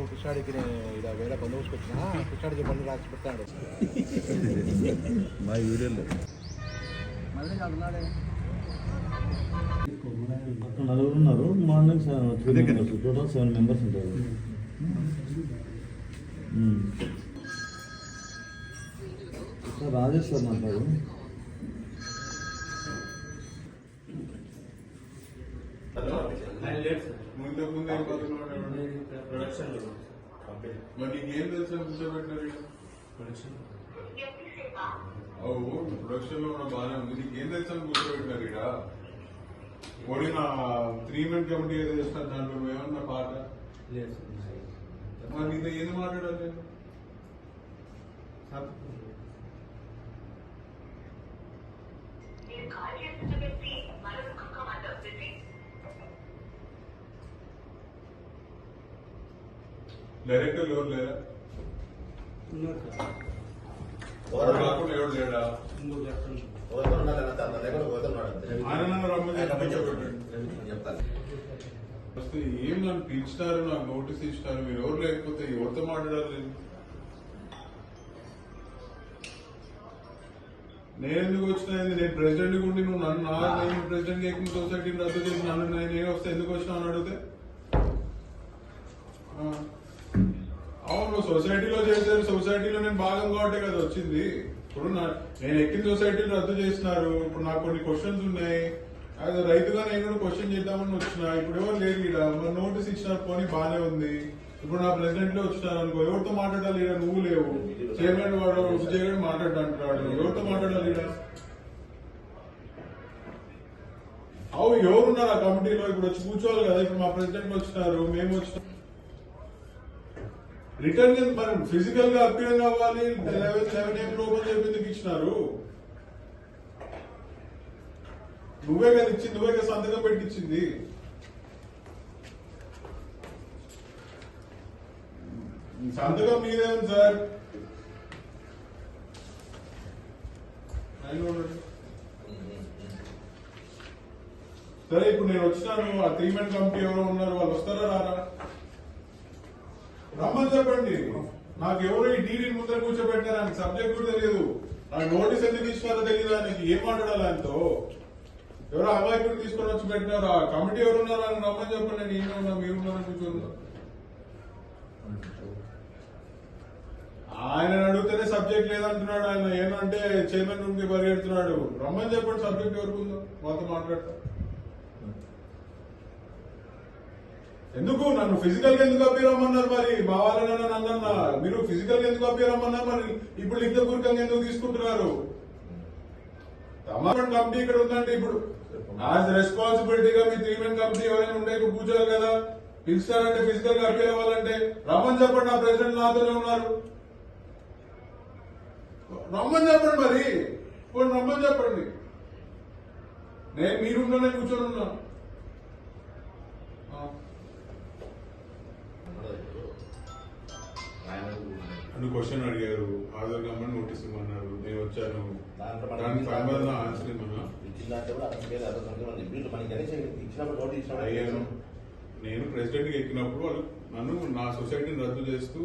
నేను ఇలా వేరే బందోబస్తుకు వచ్చిన కృష్ణాడికి బండి రాసి పెట్టాడు మా వీడియోలో. అక్కడ నలుగురు ఉన్నారు. మార్నింగ్ టోటల్ సెవెన్ మెంబర్స్ ఉంటారు. సార్ రాజేష్ సార్ మాట్లాడు. ముందు ముందు ఏం పడుతున్నాడు మరి నీకేం తెలుసు ఈడ? అవు ప్రొడక్షన్లో ఉన్న బాగానే ఉంది. నీకేం తెలుసు కూర్చోబెట్టినారు ఇక్కడ ఓడి నా త్రీ మెన్ కమిటీ ఏదో చేసిన దాంట్లో ఏమన్నా పాట? మరి నీతో ఏంది మాట్లాడాలి? డైరెక్టర్లు ఎవరు లేరా? ఎవరు కాకుండా ఎవరు లేడా? రమ్మని ఏం నన్ను పిలిచినారు నాకు నోటీస్ ఇచ్చినారు మీరు ఎవరు లేకపోతే ఎవరితో మాట్లాడాలి నేను? ఎందుకు వచ్చినా నేను ప్రెసిడెంట్ ఉండి నువ్వు నన్ను నా నేను ప్రెసిడెంట్ లేకుండా సొసైటీని రద్దు చేసి నన్ను నేను వస్తే ఎందుకు వచ్చినా అని అడిగితే? అవును సొసైటీలో చేశారు. సొసైటీలో నేను భాగం కాబట్టే కదా వచ్చింది. ఇప్పుడు నా- నేను ఎక్కిన సొసైటీని రద్దు చేసినారు. ఇప్పుడు నాకు కొన్ని క్వశ్చన్స్ ఉన్నాయి. అది రైతుగా నేను కూడా క్వశ్చన్ చేద్దామని వచ్చిన. ఇప్పుడు ఎవరు లేరు ఇక్కడ మరి నోటీస్ ఇచ్చినారు పోనీ బానే ఉంది. ఇప్పుడు నా ప్రెసిడెంట్లో వచ్చినాను అనుకో ఎవరితో మాట్లాడాలి నువ్వు లేవు. చైర్మన్ వాడు విజయ్ గారు మాట్లాడంటున్నాడు ఎవరితో మాట్లాడాలి అవు ఎవరున్నారు ఆ కమిటీలో ఇప్పుడు వచ్చి కూర్చోవాలి కదా. ఇప్పుడు మా ప్రెసిడెంట్ వచ్చినారు. మేము వచ్చినాం. రిటర్న్ మనం ఫిజికల్గా అపియర్ అవ్వాలి. లెవెన్ సెవెన్ ఏం లోపల ఎందుకు ఇచ్చినారు? నువ్వే కదా ఇచ్చింది నువ్వే కదా సంతకం పెట్టించింది సంతకం మీదే సార్. సరే ఇప్పుడు నేను వచ్చినాను. ఆ త్రీ మెన్ కమిటీ ఎవరో ఉన్నారు వాళ్ళు వస్తారా రారా? రమ్మని చెప్పండి. నాకు ఎవరు ఈ డీడీ ముందర కూర్చోబెట్టారు ఆయన సబ్జెక్ట్ కూడా తెలియదు. నాకు నోటీస్ ఎందుకు తీసుకోవాలో తెలియదు ఆయనకి ఏం మాట్లాడాలి ఆయనతో? ఎవరో అమాయకుడు తీసుకొని వచ్చి పెట్టినారు. ఆ కమిటీ ఎవరు ఉన్నారు అని రమ్మని చెప్పండి నేను ఏమన్నా మీరున్నారని కూర్చోను ఆయన అడిగితేనే సబ్జెక్ట్ లేదంటున్నాడు ఆయన. ఏమంటే చైర్మన్ రూమ్కి పరిగెడుతున్నాడు రమ్మని చెప్పండి సబ్జెక్ట్ ఎవరికి ఉందో? మాతో మాట్లాడతాం ఎందుకు? నన్ను ఫిజికల్గా ఎందుకు అప్పిరమ్మన్నారు మరి? మా వాళ్ళని నన్న మీరు ఫిజికల్గా ఎందుకు అప్పిరమ్మన్నారు మరి? ఇప్పుడు లిఖితపూర్వకంగా ఎందుకు తీసుకుంటున్నారు? తమాషన్ కమిటీ ఇక్కడ ఉందండి ఇప్పుడు యాజ్ రెస్పాన్సిబిలిటీగా మీ త్రీ మెన్ కమిటీ ఎవరైనా ఉంటే ఇప్పుడు కూర్చోరు కదా. పిలుస్తారంటే ఫిజికల్గా అప్పీల్ అవ్వాలంటే రమ్మని చెప్పండి నా ప్రెసిడెంట్ నాతోనే ఉన్నారు. రమ్మని చెప్పండి మరి. ఇప్పుడు రమ్మని చెప్పండి. నేను మీరుండనే కూర్చొని ఉన్నాను. నన్ను క్వశ్చన్ అడిగారు. ఆధార్ కమ్మని నోటీస్ ఇమ్మన్నారు నేను వచ్చాను. సంబంధం ఆన్సర్ అయ్యాను నేను ప్రెసిడెంట్ ఎక్కినప్పుడు వాళ్ళు నన్ను నా సొసైటీని రద్దు చేస్తూ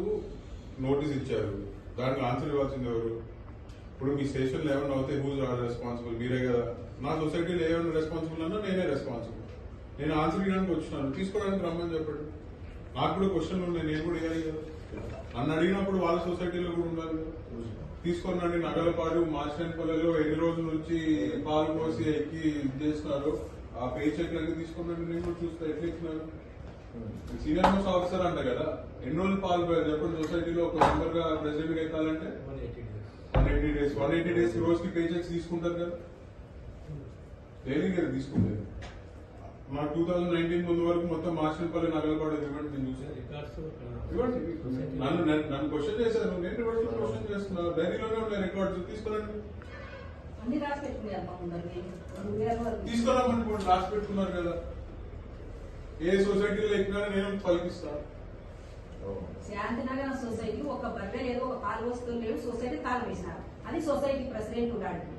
నోటీస్ ఇచ్చారు. దానికి ఆన్సర్ ఇవ్వాల్సింది ఎవరు? ఇప్పుడు మీ స్టేషన్ ఏమైనా అవుతే హూజ్ ఆర్ రెస్పాన్సిబుల్ మీరే కదా. నా సొసైటీలో ఏమైనా రెస్పాన్సిబుల్ అన్నా నేనే రెస్పాన్సిబుల్ నేను ఆన్సర్ ఇవ్వడానికి వచ్చినాను. తీసుకోవడానికి రమ్మని చెప్పండి. నాకు కూడా క్వశ్చన్లు ఉన్నాయి నేను కూడా ఇవ్వాలి నన్ను అడిగినప్పుడు వాళ్ళ సొసైటీలో కూడా ఉండాలి కదా. తీసుకున్నాండి నగలపాడు మాచినపల్లెలో ఎన్ని రోజుల నుంచి పాలు పోసి ఎక్కి ఇది చేస్తున్నారు ఆ పే చెక్ అన్ని తీసుకున్నాండి నేను కూడా చూస్తే ఎట్లా ఇచ్చినారు? సీనియర్ మోస్ట్ ఆఫీసర్ అంట కదా ఎన్ని రోజులు పాలు పోయారు చెప్పండి సొసైటీలో ఒక మెంబర్గా ప్రెసిడెంట్ ఎక్కాలంటే? One eighty days one eighty days రోజుకి పే చెక్స్ తీసుకుంటారు కదా. డైలీ కదా తీసుకుంటారు? మా టూ థౌజండ్ నైన్టీన్ ముందు వరకు మొత్తం మాచినపల్లి నగలపాడు ఇవ్వండి నేను చూసాను ఇవ్వండి నన్ను నన్ను- క్వశ్చన్ చేశారు. నేను రివర్స్ క్వశ్చన్ చేస్తున్నా డైరీలోనే ఉన్నాయి రికార్డ్స్. తీసుకురండి. అన్ని రాసి పెట్టుకున్నారు కదా. ఏ సొసైటీలో ఎక్కినా నేను పలికిస్తాను. శాంతినగర్ సొసైటీ ఒక బర్రె లేదు ఒక పాలు వస్తువు లేవు సొసైటీ తాళం వేసినారు. అది సొసైటీ ప్రెసిడెంట్ ఉన్నాడు.